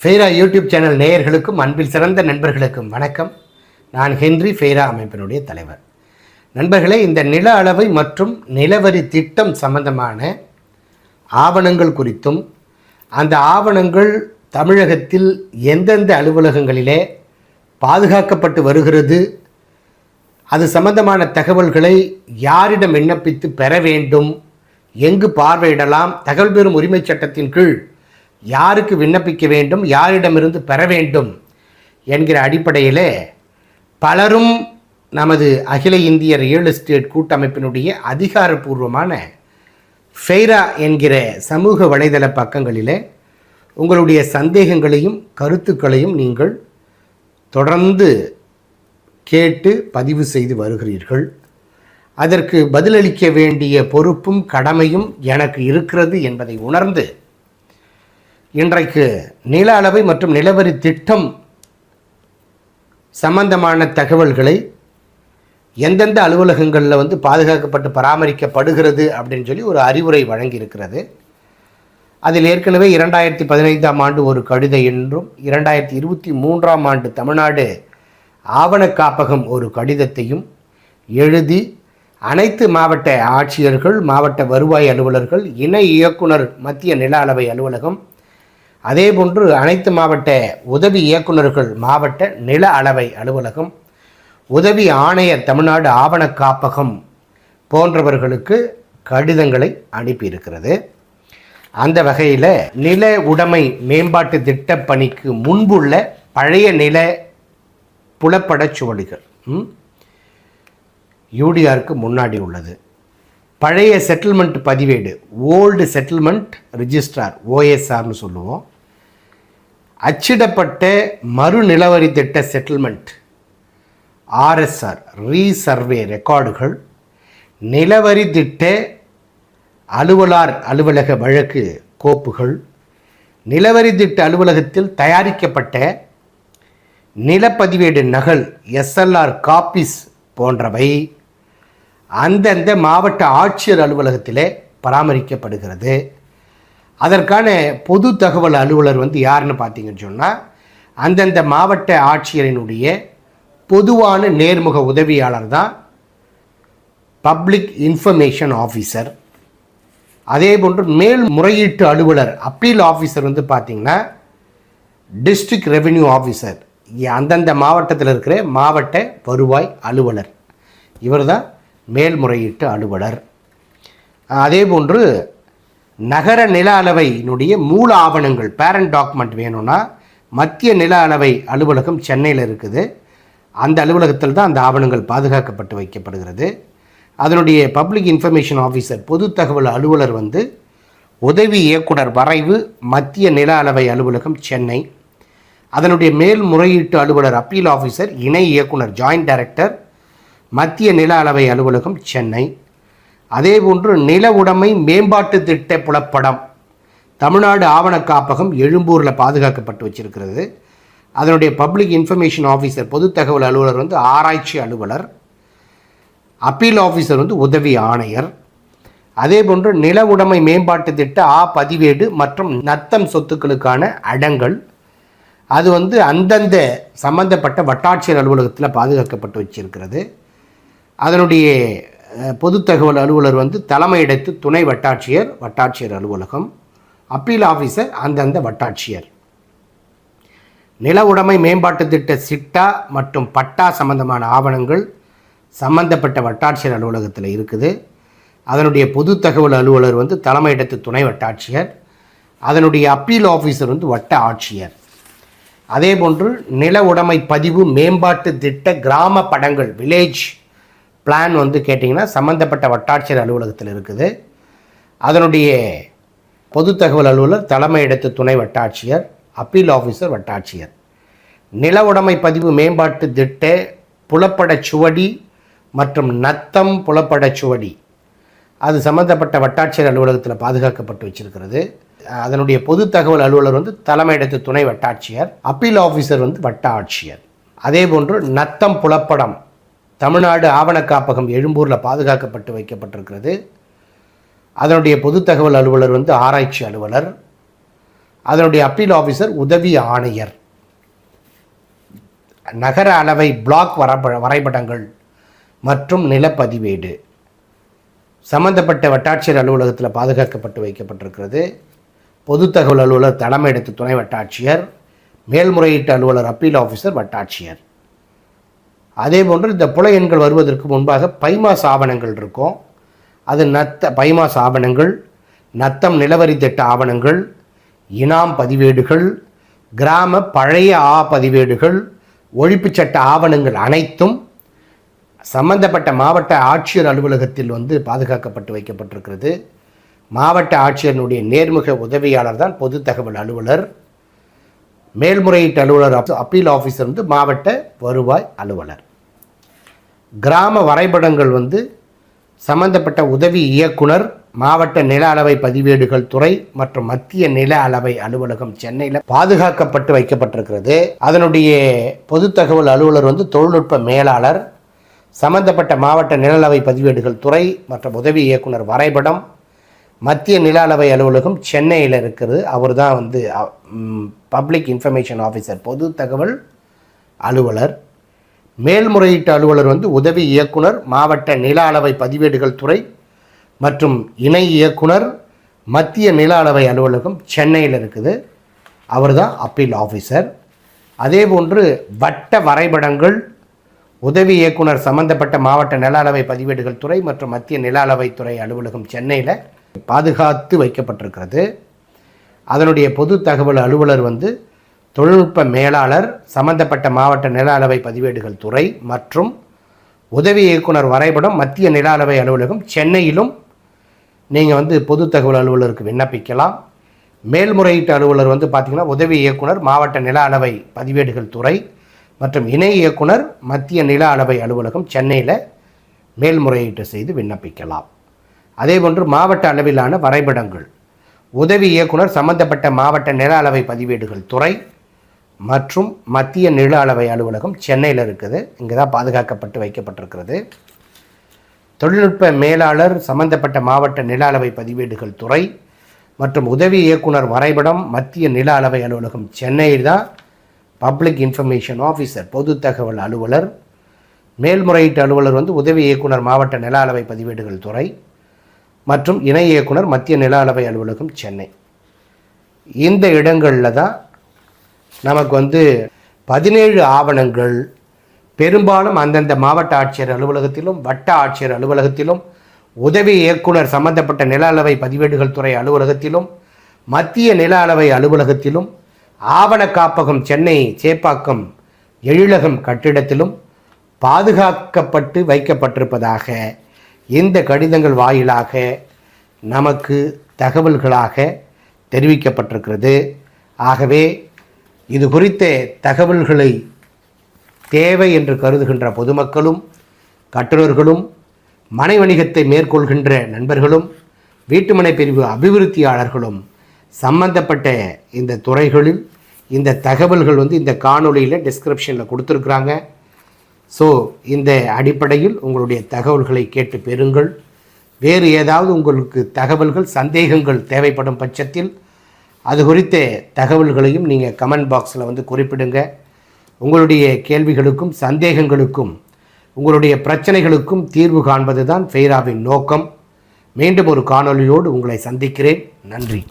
ஃபெய்ரா YouTube channel நேயர்களுக்கும் அன்பில் சிறந்த நண்பர்களுக்கும் வணக்கம். நான் ஹென்றி ஃபெய்ரா அமைப்பினுடைய தலைவர். நண்பர்களே இந்த நில அளவை மற்றும் நிலவரி திட்டம் சம்பந்தமான ஆவணங்கள் குறித்தும் அந்த ஆவணங்கள் தமிழகத்தில் எந்தெந்த அலுவலகங்களிலே பாதுகாக்கப்பட்டு வருகிறது அது சம்பந்தமான தகவல்களை யாரிடம் விண்ணப்பித்து பெற வேண்டும் எங்கு பார்வையிடலாம் தகவல் பெறும் உரிமைச் சட்டத்தின் கீழ் யாருக்கு விண்ணப்பிக்க வேண்டும் யாரிடமிருந்து பெற வேண்டும் என்கிற அடிப்படையிலே பலரும் நமது அகில இந்திய ரியல் எஸ்டேட் கூட்டமைப்பினுடைய அதிகாரப்பூர்வமான ஃபெய்ரா என்கிற சமூக வலைதள பக்கங்களிலே உங்களுடைய சந்தேகங்களையும் கருத்துக்களையும் நீங்கள் தொடர்ந்து கேட்டு பதிவு செய்து வருகிறீர்கள். அதற்கு பதிலளிக்க வேண்டிய பொறுப்பும் கடமையும் எனக்கு இருக்கிறது என்பதை உணர்ந்து இன்றைக்கு நில அளவை மற்றும் நிலவரி திட்டம் சம்பந்தமான தகவல்களை எந்தெந்த அலுவலகங்களில் வந்து பாதுகாக்கப்பட்டு பராமரிக்கப்படுகிறது அப்படின்னு சொல்லி ஒரு அறிவுரை வழங்கியிருக்கிறது. அதில் ஏற்கனவே இரண்டாயிரத்தி பதினைந்தாம் ஆண்டு ஒரு கடித என்றும் இரண்டாயிரத்தி இருபத்தி மூன்றாம் ஆண்டு தமிழ்நாடு ஆவண காப்பகம் ஒரு கடிதத்தையும் எழுதி அனைத்து மாவட்ட ஆட்சியர்கள் மாவட்ட வருவாய் அலுவலர்கள் இணை இயக்குனர் மத்திய நில அளவை அலுவலகம் அதேபோன்று அனைத்து மாவட்ட உதவி இயக்குனர்கள் மாவட்ட நில அளவை அலுவலகம் உதவி ஆணையர் தமிழ்நாடு ஆவண காப்பகம் போன்றவர்களுக்கு கடிதங்களை அனுப்பியிருக்கிறது. அந்த வகையில் நில உடைமை மேம்பாட்டு திட்ட பணிக்கு முன்புள்ள பழைய நில புலப்படச் சுவடிகள் யூடிஆருக்கு முன்னாடி உள்ளது. பழைய செட்டில்மெண்ட் பதிவேடு ஓல்டு செட்டில்மெண்ட் ரிஜிஸ்ட்ரார் ஓஎஸ்ஆர்னு சொல்லுவோம். அச்சிடப்பட்ட மறுநிலவரி திட்ட செட்டில்மெண்ட் ஆர்எஸ்ஆர் ரீசர்வே ரெக்கார்டுகள் நிலவரி திட்ட அலுவலார் அலுவலக வழக்கு கோப்புகள் நிலவரி திட்ட அலுவலகத்தில் தயாரிக்கப்பட்ட நிலப்பதிவேடு நகல் எஸ்எல்ஆர் காப்பீஸ் போன்றவை அந்தந்த மாவட்ட ஆட்சியர் அலுவலகத்திலே பராமரிக்கப்படுகிறது. அதற்கான பொது தகவல் அலுவலர் வந்து யாருன்னு பார்த்தீங்கன்னு சொன்னால் அந்தந்த மாவட்ட ஆட்சியரினுடைய பொதுவான நேர்முக உதவியாளர் தான் பப்ளிக் இன்ஃபர்மேஷன் ஆஃபீஸர். அதே போன்று மேல் முறையீட்டு அலுவலர் அப்பீல் ஆஃபீஸர் வந்து பார்த்தீங்கன்னா டிஸ்ட்ரிக்ட் ரெவென்யூ ஆஃபீஸர். அந்தந்த மாவட்டத்தில் இருக்கிற மாவட்ட வருவாய் அலுவலர். இவர் தான் மேல்முறையீட்டு அலுவலர். அதே போன்று நகர நில அளவையினுடைய மூல ஆவணங்கள் பேரண்ட் டாக்குமெண்ட் வேணும்னா மத்திய நில அளவை அலுவலகம் சென்னையில் இருக்குது. அந்த அலுவலகத்தில் தான் அந்த ஆவணங்கள் பாதுகாக்கப்பட்டு வைக்கப்படுகிறது. அதனுடைய பப்ளிக் இன்ஃபர்மேஷன் ஆஃபீஸர் பொது தகவல் அலுவலர் வந்து உதவி இயக்குனர் வரைவு மத்திய நில அளவை அலுவலகம் சென்னை. அதனுடைய மேல்முறையீட்டு அலுவலர் அப்பீல் ஆஃபீஸர் இணை இயக்குனர் ஜாயிண்ட் டைரக்டர் மத்திய நில அளவை அலுவலகம் சென்னை. அதேபோன்று நில உடைமை மேம்பாட்டு திட்ட புலப்படம். தமிழ்நாடு ஆவண காப்பகம் எழும்பூரில் பாதுகாக்கப்பட்டு வச்சிருக்கிறது. அதனுடைய பப்ளிக் இன்ஃபர்மேஷன் ஆஃபீஸர் பொது தகவல் அலுவலர் வந்து ஆராய்ச்சி அலுவலர். அப்பீல் ஆஃபீஸர் வந்து உதவி ஆணையர். அதேபோன்று நில உடைமை மேம்பாட்டு திட்ட ஆ பதிவேடு மற்றும் நத்தம் சொத்துக்களுக்கான அடங்கல். அது வந்து அந்தந்த சம்பந்தப்பட்ட வட்டாட்சியர் அலுவலகத்தில் பாதுகாக்கப்பட்டு வச்சிருக்கிறது. அதனுடைய பொது தகவல் அலுவலர் வந்து தலைமையிடத்து துணை வட்டாட்சியர் வட்டாட்சியர் அலுவலகம் அப்பீல் ஆஃபீஸர் அந்தந்த வட்டாட்சியர். நில உடைமை மேம்பாட்டு திட்ட சிட்டா மற்றும் பட்டா சம்பந்தமான ஆவணங்கள் சம்பந்தப்பட்ட வட்டாட்சியர் அலுவலகத்தில் இருக்குது. அதனுடைய பொது தகவல் அலுவலர் வந்து தலைமையிடத்து துணை வட்டாட்சியர். அதனுடைய அப்பீல் ஆஃபீஸர் வந்து வட்ட ஆட்சியர். அதேபோன்று நில உடைமை பதிவு மேம்பாட்டு திட்ட கிராம படங்கள் வில்லேஜ் பிளான் வந்து கேட்டிங்கன்னா சம்மந்தப்பட்ட வட்டாட்சியர் அலுவலகத்தில் இருக்குது. அதனுடைய பொது தகவல் அலுவலர் தலைமையிடத்து துணை வட்டாட்சியர் அப்பீல் ஆஃபீஸர் வட்டாட்சியர். நில உடைமை பதிவு மேம்பாட்டு திட்ட புலப்படச் சுவடி மற்றும் நத்தம் புலப்படச் சுவடி. அது சம்மந்தப்பட்ட வட்டாட்சியர் அலுவலகத்தில் பாதுகாக்கப்பட்டு வச்சிருக்கிறது. அதனுடைய பொது தகவல் அலுவலர் வந்து தலைமையிடத்து துணை வட்டாட்சியர் அப்பீல் ஆஃபீஸர் வந்து வட்ட ஆட்சியர் அதே போன்று நத்தம் புலப்படம் தமிழ்நாடு ஆவண காப்பகம் எழும்பூரில் பாதுகாக்கப்பட்டு வைக்கப்பட்டிருக்கிறது. அதனுடைய பொது தகவல் அலுவலர் வந்து ஆராய்ச்சி அலுவலர். அதனுடைய அப்பீல் ஆஃபீஸர் உதவி ஆணையர். நகர அளவை பிளாக் வரப்ப வரைபடங்கள் மற்றும் நிலப்பதிவேடு. சம்பந்தப்பட்ட வட்டாட்சியர் அலுவலகத்தில் பாதுகாக்கப்பட்டு வைக்கப்பட்டிருக்கிறது. பொது தகவல் அலுவலர் தலைமையிடத்து துணை வட்டாட்சியர். மேல்முறையீட்டு அலுவலர் அப்பீல் ஆஃபீஸர் வட்டாட்சியர். அதே போன்று இந்த புல எண்கள் வருவதற்கு முன்பாக பைமாஸ் ஆவணங்கள் இருக்கும். அது நத்த பைமாஸ் ஆவணங்கள் நத்தம் நிலவரி திட்ட ஆவணங்கள் இனாம் பதிவேடுகள் கிராம பழைய ஆ பதிவேடுகள் ஒழிப்புச் சட்ட ஆவணங்கள் அனைத்தும் சம்பந்தப்பட்ட மாவட்ட ஆட்சியர் அலுவலகத்தில் வந்து பாதுகாக்கப்பட்டு வைக்கப்பட்டிருக்கிறது. மாவட்ட ஆட்சியரினுடைய நேர்முக உதவியாளர் தான் பொது தகவல் அலுவலர். மேல்முறையீட்டு அலுவலர் அப்பீல் ஆஃபீஸர் வந்து மாவட்ட வருவாய் அலுவலர். கிராம வரைபடங்கள் வந்து சம்பந்தப்பட்ட உதவி இயக்குனர் மாவட்ட நில அளவை பதிவேடுகள் துறை மற்றும் மத்திய நில அளவை அலுவலகம் சென்னையில் பாதுகாக்கப்பட்டு வைக்கப்பட்டிருக்கிறது. அதனுடைய பொது தகவல் அலுவலர் வந்து தொழில்நுட்ப மேலாளர் சம்பந்தப்பட்ட மாவட்ட நில அளவை பதிவேடுகள் துறை மற்றும் உதவி இயக்குனர் வரைபடம் மத்திய நில அளவை அலுவலகம் சென்னையில் இருக்கிறது அவர் தான் வந்து பப்ளிக் இன்ஃபர்மேஷன் ஆஃபீஸர் பொது தகவல் அலுவலர். மேல்முறையீட்டு அலுவலர் வந்து உதவி இயக்குனர் மாவட்ட நில அளவை பதிவேடுகள் துறை மற்றும் இணை இயக்குனர் மத்திய நில அளவை அலுவலகம் சென்னையில் இருக்குது. அவர் தான் அப்பீல் ஆஃபீஸர். அதே போன்று வட்ட வரைபடங்கள் உதவி இயக்குனர் சம்பந்தப்பட்ட மாவட்ட நில அளவை பதிவேடுகள் துறை மற்றும் மத்திய நில அளவைத்துறை அலுவலகம் சென்னையில் பாதுகாத்து வைக்கப்பட்டிருக்கிறது. அதனுடைய பொது தகவல் அலுவலர் வந்து தொழில்நுட்ப மேலாளர் சம்பந்தப்பட்ட மாவட்ட நில அளவை பதிவேடுகள் துறை மற்றும் உதவி இயக்குனர் வரைபடம் மத்திய நில அளவை அலுவலகம் சென்னையிலும் நீங்கள் வந்து பொது தகவல் அலுவலருக்கு விண்ணப்பிக்கலாம். மேல்முறையீட்டு அலுவலர் வந்து பார்த்திங்கன்னா உதவி இயக்குனர் மாவட்ட நில அளவை பதிவேடுகள் துறை மற்றும் இணை இயக்குனர் மத்திய நில அளவை அலுவலகம் சென்னையில் மேல்முறையீட்டு செய்து விண்ணப்பிக்கலாம். அதேபோன்று மாவட்ட அளவிலான வரைபடங்கள். உதவி இயக்குனர் சம்பந்தப்பட்ட மாவட்ட நில அளவை பதிவேடுகள் துறை மற்றும் மத்திய நில அளவை அலுவலகம் சென்னையில் இருக்குது. இங்கே தான் பாதுகாக்கப்பட்டு வைக்கப்பட்டிருக்கிறது. தொழில்நுட்ப மேலாளர் சம்பந்தப்பட்ட மாவட்ட நில அளவை பதிவேடுகள் துறை மற்றும் உதவி இயக்குனர் வரைபடம் மத்திய நில அளவை அலுவலகம் சென்னையில் தான் பப்ளிக் இன்ஃபர்மேஷன் ஆஃபீஸர் பொது தகவல் அலுவலர் மேல்முறையீட்டு அலுவலர் வந்து உதவி இயக்குனர் மாவட்ட நில அளவை பதிவேடுகள் துறை. மற்றும் இணை இயக்குனர் மத்திய நில அளவை அலுவலகம் சென்னை. இந்த இடங்களில் தான் நமக்கு வந்து பதினேழு ஆவணங்கள் பெரும்பாலும் அந்தந்த மாவட்ட ஆட்சியர் அலுவலகத்திலும் வட்ட ஆட்சியர் அலுவலகத்திலும் உதவி இயக்குனர் சம்பந்தப்பட்ட நில அளவை பதிவேடுகள் துறை அலுவலகத்திலும் மத்திய நில அளவை அலுவலகத்திலும் ஆவண காப்பகம் சென்னை சேப்பாக்கம் எழிலகம் கட்டிடத்திலும் பாதுகாக்கப்பட்டு வைக்கப்பட்டிருப்பதாக இந்த கடிதங்கள் வாயிலாக நமக்கு தகவல்களாக தெரிவிக்கப்பட்டிருக்கிறது? ஆகவே இது குறித்த தகவல்களை தேவை என்று கருதுகின்ற பொதுமக்களும் கட்டுநர்களும் மனை வணிகத்தை மேற்கொள்கின்ற நண்பர்களும் வீட்டுமனை பிரிவு அபிவிருத்தியாளர்களும் சம்பந்தப்பட்ட இந்த துறைகளில் இந்த தகவல்கள் வந்து இந்த காணொலியில் டிஸ்கிரிப்ஷனில் கொடுத்துருக்குறாங்க. ஸோ இந்த அடிப்படையில் உங்களுடைய தகவல்களை கேட்டு பெறுங்கள். வேறு ஏதாவது உங்களுக்கு தகவல்கள் சந்தேகங்கள் தேவைப்படும் பட்சத்தில் அது குறித்த தகவல்களையும் நீங்கள் கமெண்ட் பாக்ஸில் வந்து குறிப்பிடுங்க. உங்களுடைய கேள்விகளுக்கும் சந்தேகங்களுக்கும் உங்களுடைய பிரச்சனைகளுக்கும் தீர்வு காண்பது தான் ஃபெய்ராவின் நோக்கம். மீண்டும் ஒரு காணொளியோடு உங்களை சந்திக்கிறேன். நன்றி.